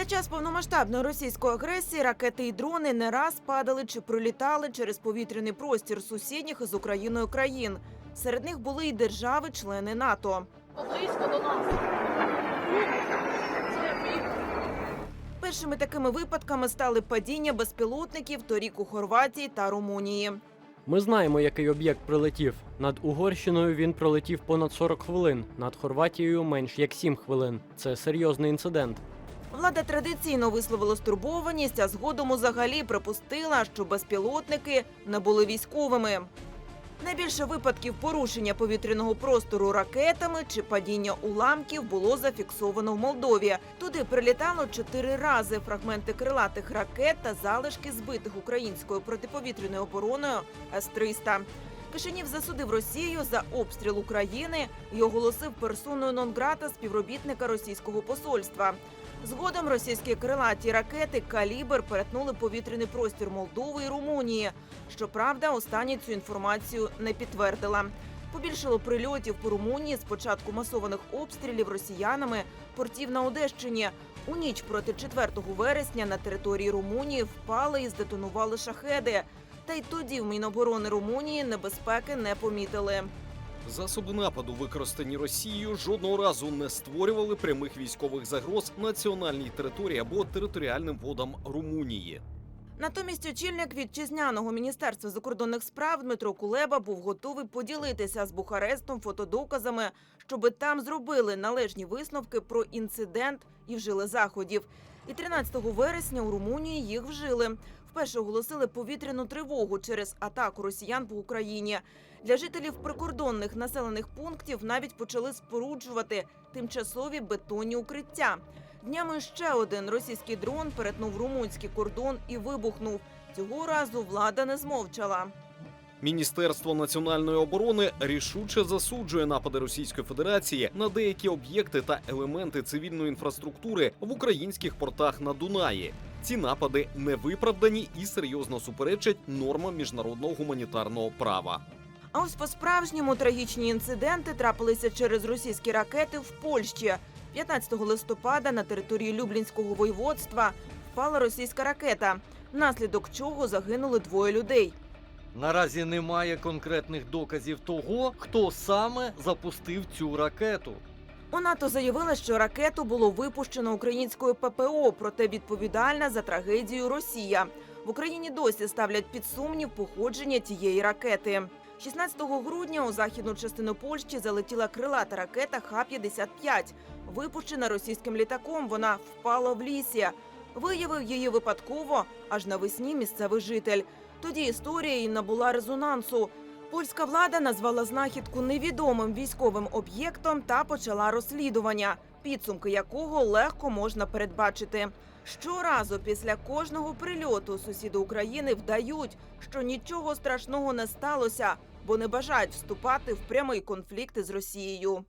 За час повномасштабної російської агресії ракети і дрони не раз падали чи пролітали через повітряний простір сусідніх із Україною країн. Серед них були й держави-члени НАТО. Близько до нас. Першими такими випадками стали падіння безпілотників торік у Хорватії та Румунії. Ми знаємо, який об'єкт прилетів. Над Угорщиною він пролетів понад 40 хвилин, над Хорватією менш як 7 хвилин. Це серйозний інцидент. Влада традиційно висловила стурбованість, а згодом взагалі припустила, що безпілотники не були військовими. Найбільше випадків порушення повітряного простору ракетами чи падіння уламків було зафіксовано в Молдові. Туди прилітало чотири рази фрагменти крилатих ракет та залишки збитих українською протиповітряною обороною С-300. Кишинів засудив Росію за обстріл України і оголосив персоною нон-грата співробітника російського посольства. Згодом російські крилаті ракети «Калібр» перетнули повітряний простір Молдови і Румунії. Щоправда, останні цю інформацію не підтвердила. Побільшало прильотів по Румунії з початку масованих обстрілів росіянами портів на Одещині. У ніч проти 4 вересня на території Румунії впали і здетонували шахеди. Та й тоді в Міноборони Румунії небезпеки не помітили. Засоби нападу, використані Росією, жодного разу не створювали прямих військових загроз національній території або територіальним водам Румунії. Натомість очільник вітчизняного міністерства закордонних справ Дмитро Кулеба був готовий поділитися з Бухарестом фотодоказами, щоби там зробили належні висновки про інцидент і вжили заходів. І 13 вересня у Румунії їх вжили. Вперше оголосили повітряну тривогу через атаку росіян по Україні. Для жителів прикордонних населених пунктів навіть почали споруджувати тимчасові бетонні укриття. Днями ще один російський дрон перетнув румунський кордон і вибухнув. Цього разу влада не змовчала. Міністерство національної оборони рішуче засуджує напади Російської Федерації на деякі об'єкти та елементи цивільної інфраструктури в українських портах на Дунаї. Ці напади невиправдані і серйозно суперечать нормам міжнародного гуманітарного права. А ось по-справжньому трагічні інциденти трапилися через російські ракети в Польщі. 15 листопада на території Люблінського воєводства впала російська ракета, внаслідок чого загинули двоє людей. Наразі немає конкретних доказів того, хто саме запустив цю ракету. У НАТО заявили, що ракету було випущено українською ППО, проте відповідальна за трагедію Росія. В Україні досі ставлять під сумнів походження тієї ракети. 16 грудня у західну частину Польщі залетіла крилата ракета Х-55. Випущена російським літаком, вона впала в лісі. Виявив її випадково аж навесні місцевий житель. Тоді історія і набула резонансу. Польська влада назвала знахідку невідомим військовим об'єктом та почала розслідування, підсумки якого легко можна передбачити. Щоразу після кожного прильоту сусіди України вдають, що нічого страшного не сталося, бо не бажають вступати в прямий конфлікт із Росією.